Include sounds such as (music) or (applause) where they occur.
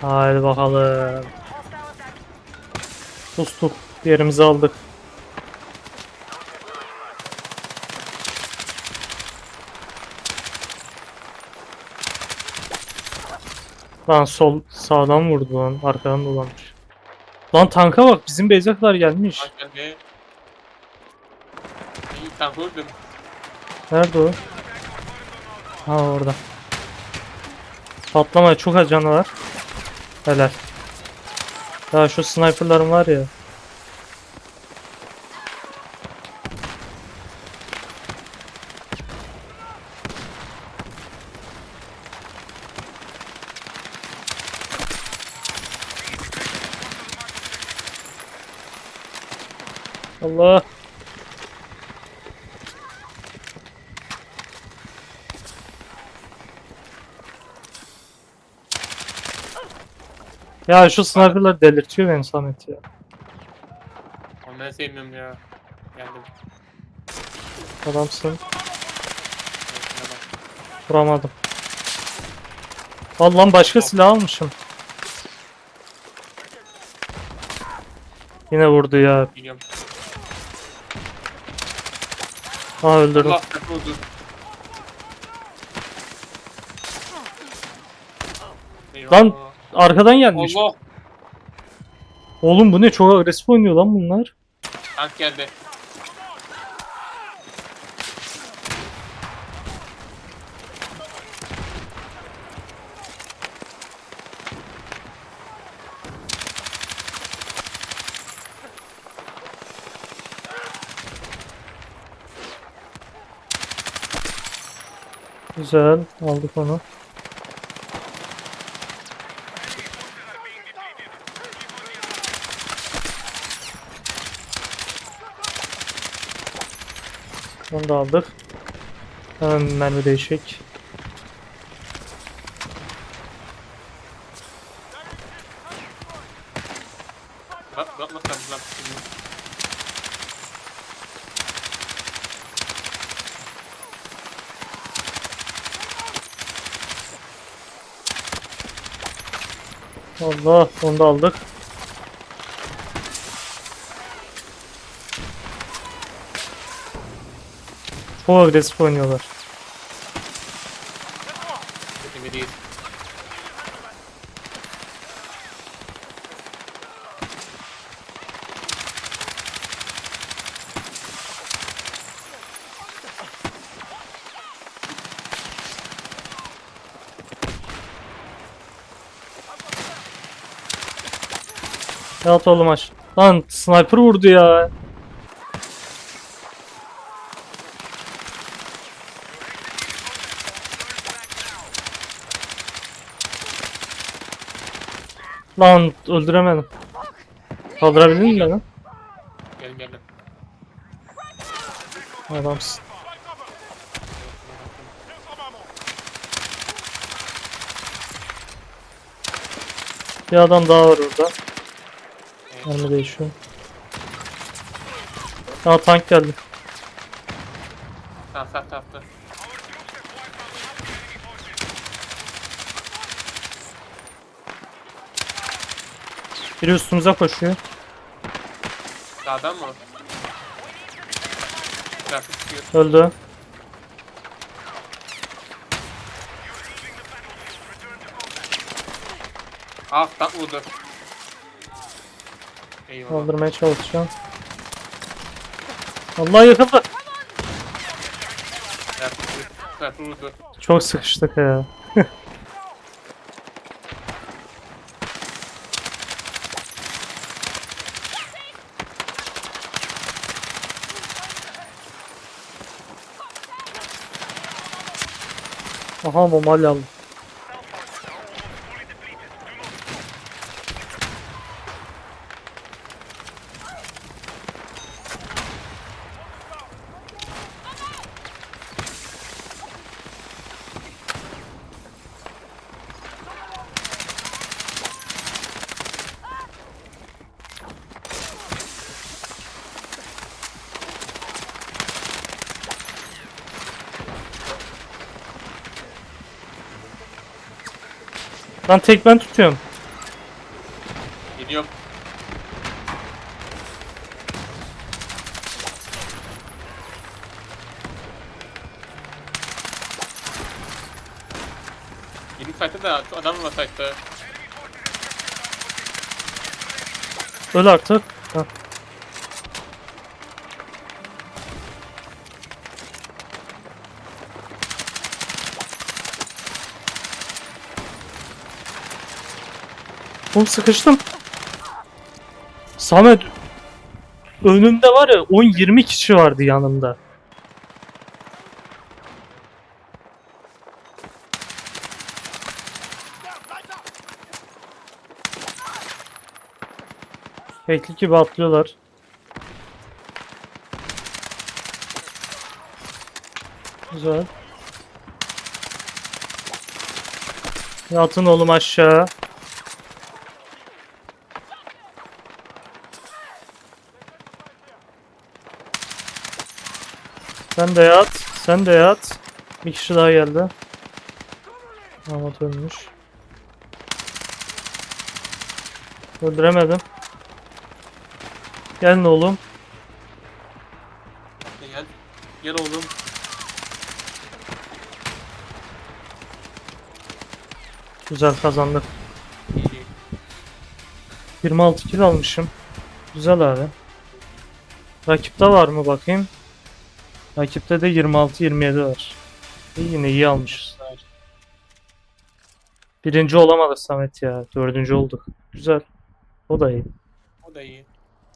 Haydi bakalım. Sustuk. Yerimizi aldık. Lan sol sağdan vurdu lan. Arkadan dolanmış. Lan tanka bak bizim beyzaklar gelmiş. Geldi. İyi tank. Nerede o? Ha orada. Patlamaya çok az canı var. Helal. Ya şu sniperlarım var ya. Allah. Ya şu sniperlar delirtiyor beni Samet ya. Onu ben sevmiyorum ya. Geldim. Adamsın. Vuramadım. Allah'ım başka silah almışım. Yine vurdu ya. Biliyorum. Aa öldürdüm. Allah. Eyvah. Lan arkadan gelmiş. Allah. Oğlum bu ne çok agresif oynuyor lan bunlar. Tank geldi. Güzel aldık onu. Onu da aldık. Hemen mermi değişik. Bak bak bak lan. Allah onu da aldık. Çok agresif oynuyorlar. Yat oğlum aç. Lan sniper vurdu ya. Lan öldüremedim. Kaldırabildin mi beni? Gelin gelin. Adamsın. Bir adam daha var orada. Mermi değişiyor. Aa tank geldi. Sağ sağ tarafta. Biri üstümüze koşuyor. Sağdan mı? Trafik çıkıyor. Öldü. Ah tank vurdu. Eyvallah. Kaldırmaya çalışacağım. Allah yakaladı. Trafik, trafik vurdu. Çok sıkıştık ya. (laughs) Aha bombayla aldım. Lan tek ben tutuyorum. Yok. Yeni site'de de şu adam var site'de. Öl artık. Heh. Oğlum sıkıştım. Samet önümde var ya 10-20 kişi vardı yanımda. Bekli gibi atlıyorlar. Güzel. Yatın oğlum aşağı. Sen de yat. Sen de yat. Bir kişi daha geldi. Ahmet ölmüş. Öldüremedim. Gelin oğlum. Gel. Gel oğlum. Güzel kazandık. İyi, iyi. 26 kill almışım. Güzel abi. Rakipte var mı bakayım? Rakipte de 26-27 var. İyi, yine iyi almışız. Birinci olamadık Samet ya. Dördüncü olduk. Güzel. O da iyi. O da iyi.